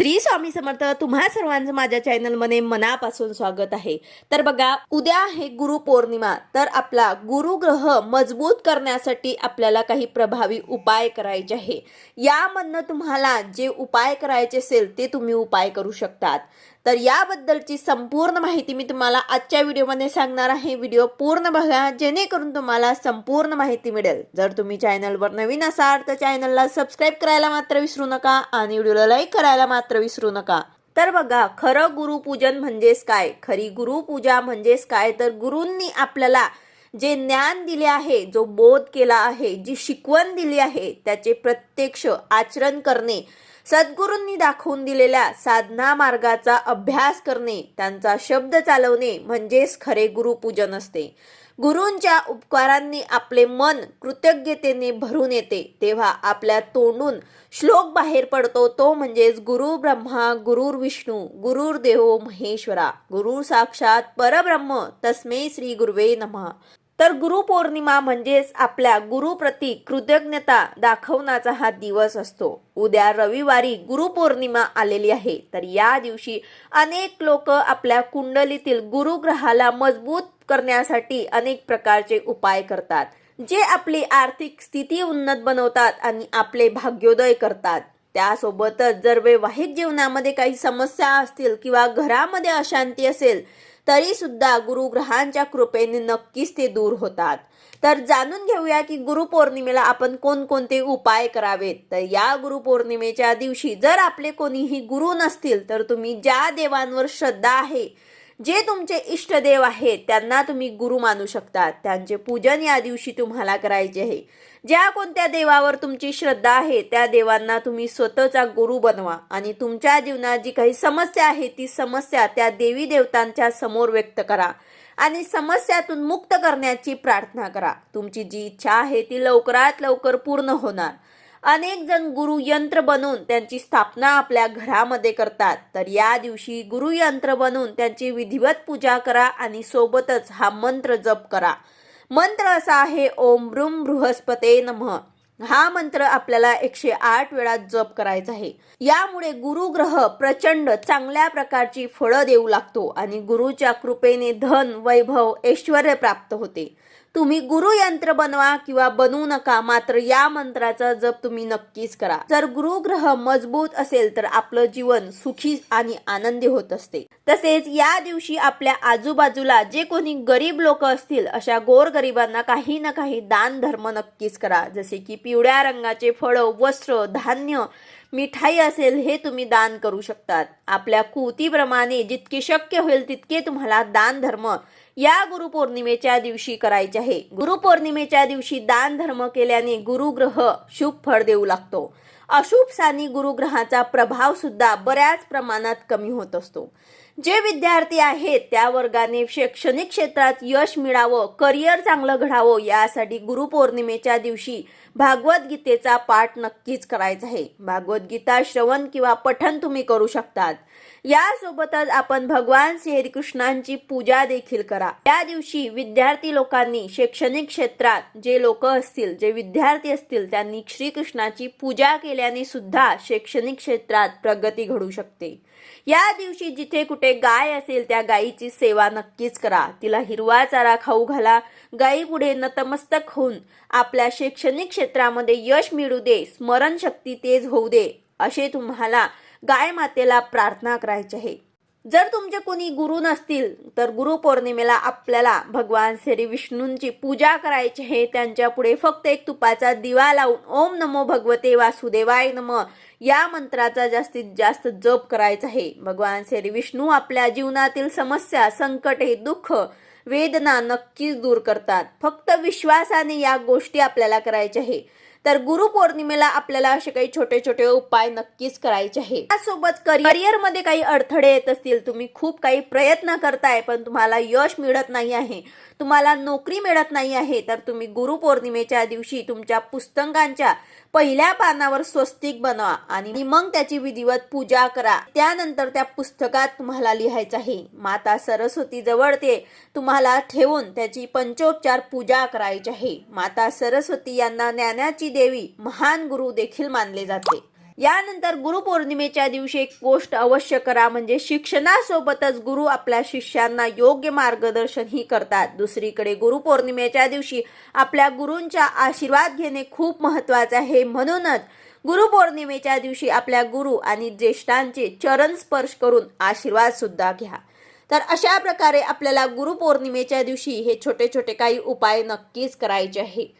श्री स्वामी समर्थ तुम्हा सर्वांचं माझ्या चॅनलमध्ये मनापासून स्वागत आहे. तर बघा उद्या आहे गुरु पौर्णिमा. तर आपला गुरुग्रह मजबूत करण्यासाठी आपल्याला काही प्रभावी उपाय करायचे आहे. यामधनं तुम्हाला जे उपाय करायचे असेल ते तुम्ही उपाय करू शकतात. तर याबद्दलची संपूर्ण माहिती मी तुम्हाला आजच्या व्हिडिओमध्ये सांगणार आहे. व्हिडिओ पूर्ण बघा जेणेकरून तुम्हाला संपूर्ण माहिती मिळेल. जर तुम्ही चॅनलवर नवीन असाल तर चॅनलला सबस्क्राईब करायला मात्र विसरू नका आणि व्हिडिओला लाईक करायला मात्र विसरू नका. तर बघा खरं गुरुपूजन म्हणजेच काय? खरी गुरुपूजा म्हणजेच काय? तर गुरूंनी आपल्याला जे ज्ञान दिले आहे जो बोध केला आहे जी शिकवण दिली आहे त्याचे प्रत्यक्ष आचरण करणे सद्गुरूंनी दाखवून दिलेल्या साधना मार्गाचा अभ्यास करणे त्यांचा शब्द चालवणे म्हणजेच खरे गुरुपूजन असते. गुरूंच्या उपकारांनी आपले मन कृतज्ञतेने भरून येते तेव्हा आपल्या तोंडून श्लोक बाहेर पडतो तो म्हणजेच गुरु ब्रह्मा गुरुर विष्णू गुरुर महेश्वरा गुरु साक्षात परब्रह्म तस्मे श्री गुरुवे नमः. तर गुरुपौर्णिमा म्हणजेच आपल्या गुरुप्रती कृतज्ञता दाखवण्याचा हा दिवस असतो. उद्या रविवारी गुरुपौर्णिमा आलेली आहे. तर या दिवशी अनेक लोक आपल्या कुंडलीतील गुरुग्रहाला मजबूत करण्यासाठी अनेक प्रकारचे उपाय करतात जे आपली आर्थिक स्थिती उन्नत बनवतात आणि आपले भाग्योदय करतात. त्यासोबतच जर वैवाहिक जीवनामध्ये काही समस्या असतील किंवा घरामध्ये अशांती असेल तरी सुद्धा गुरुग्रहांच्या कृपेने नक्कीच ते दूर होतात. तर जाणून घेऊया की गुरुपौर्णिमेला आपण कोणकोणते उपाय करावेत? तर या गुरुपौर्णिमेच्या दिवशी जर आपले कोणीही गुरु नसतील तर तुम्ही ज्या देवांवर श्रद्धा आहे जे तुमचे इष्टदेव आहेत त्यांना तुम्ही गुरु मानू शकता त्यांचे पूजन या दिवशी तुम्हाला करायचे आहे. ज्या कोणत्या देवावर तुमची श्रद्धा आहे त्या देवांना तुम्ही स्वतःचा गुरु बनवा. आणि तुमच्या जीवनात जी काही समस्या आहे ती समस्या त्या देवी देवतांच्या समोर व्यक्त करा. आणि समस्यातून मुक्त करण्याची प्रार्थना करा. तुमची जी इच्छा आहे ती लवकरात लवकर पूर्ण होणार. अनेक जण गुरु यंत्र बनवून त्यांची स्थापना आपल्या घरामध्ये करतात. तर या दिवशी गुरु यंत्र बनवून त्यांची विधिवत पूजा करा आणि सोबतच हा मंत्र जप करा. मंत्र असा आहे ओम ब्रुम बृहस्पते नमः. हा मंत्र आपल्याला एकशे आठ वेळा जप करायचा आहे. यामुळे गुरुग्रह प्रचंड चांगल्या प्रकारची फळं देऊ लागतो आणि गुरुच्या कृपेने धन वैभव ऐश्वर प्राप्त होते. तुम्ही गुरु यंत्र बनवा किंवा बनवू नका मात्र या मंत्राचा जप तुम्ही नक्कीच करा. जर गुरुग्रह मजबूत असेल तर आपलं जीवन सुखी आणि आनंदी होत असते. तसेच या दिवशी आपल्या आजूबाजूला जे कोणी गरीब लोक असतील अशा गोरगरिबांना काही ना काही दान धर्म नक्कीच करा. जसे की पिवळ्या रंगाचे फळं वस्त्र धान्य मिठाई असेल हे तुम्ही दान करू शकतात. आपल्या कुतीप्रमाणे जितके शक्य होईल तितके तुम्हाला दान धर्म या गुरुपौर्णिमेच्या दिवशी करायचे आहे. गुरुपौर्णिमेच्या दिवशी दान धर्म केल्याने गुरुग्रह शुभ फळ देऊ लागतो. अशुभ सानी गुरुग्रहाचा प्रभाव सुद्धा बऱ्याच प्रमाणात कमी होत असतो. जे विद्यार्थी आहेत त्या वर्गाने शैक्षणिक क्षेत्रात यश मिळावं करिअर चांगलं घडावं यासाठी गुरुपौर्णिमेच्या दिवशी भागवतगीतेचा पाठ नक्कीच करायचा आहे. भागवत श्रवण किंवा पठण तुम्ही करू शकतात. यासोबतच आपण भगवान श्रीकृष्णांची पूजा देखील करा. त्या दिवशी विद्यार्थी लोकांनी शैक्षणिक क्षेत्रात जे लोक असतील जे विद्यार्थी असतील त्यांनी श्रीकृष्णाची पूजा केल्याने सुद्धा शैक्षणिक क्षेत्रात प्रगती घडू शकते. या दिवशी जिथे कुठे गाय असेल त्या गायीची सेवा नक्कीच करा. तिला हिरवा चारा खाऊ घाला. गायी पुढे नतमस्तक होऊन आपल्या शैक्षणिक क्षेत्रामध्ये यश मिळू दे. स्मरणशक्ती तेज होऊ दे असे तुम्हाला गाय मातेला प्रार्थना करायची आहे. जर तुमचे कोणी गुरु नसतील तर गुरुपौर्णिमेला आपल्याला भगवान श्री विष्णूंची पूजा करायची आहे. त्यांच्या पुढे फक्त एक तुपाचा दिवा लावून ओम नमो भगवते वासुदेवाय नम या मंत्राचा जास्तीत जास्त जप करायचा आहे. भगवान श्री विष्णू आपल्या जीवनातील समस्या संकटे दुःख वेदना नक्कीच दूर करतात. फक्त विश्वासाने या गोष्टी आपल्याला करायच्या आहे. तर गुरुपौर्णिमेला आपल्याला असे काही छोटे छोटे उपाय नक्कीच करायचे आहे. त्यासोबत करिअरमध्ये काही अडथळे येत असतील तुम्ही खूप काही प्रयत्न करताय पण तुम्हाला यश मिळत नाही आहे तुम्हाला नोकरी मिळत नाही आहे तर तुम्ही गुरुपौर्णिमेच्या दिवशी तुमच्या पुस्तकांच्या पहिल्या पानावर स्वस्तिक बनवा आणि मग त्याची विधिवत पूजा करा. त्यानंतर त्या पुस्तकात तुम्हाला लिहायचं आहे माता सरस्वती जवळ ते तुम्हाला ठेवून त्याची पंचोपचार पूजा करायची आहे. माता सरस्वती यांना ज्ञानाची देवी महान गुरु देखील मानले जाते. यानंतर गुरुपौर्णिमेच्या दिवशी एक गोष्ट अवश्य करा म्हणजे शिक्षणासोबतच गुरु आपल्या शिष्यांना योग्य मार्गदर्शनही करतात. दुसरीकडे गुरुपौर्णिमेच्या दिवशी आपल्या गुरूंचा आशीर्वाद घेणे खूप महत्त्वाचे आहे. म्हणूनच गुरुपौर्णिमेच्या दिवशी आपल्या गुरु आणि ज्येष्ठांचे चरण स्पर्श करून आशीर्वाद सुद्धा घ्या. तर अशा प्रकारे आपल्याला गुरुपौर्णिमेच्या दिवशी हे छोटे छोटे काही उपाय नक्कीच करायचे आहे.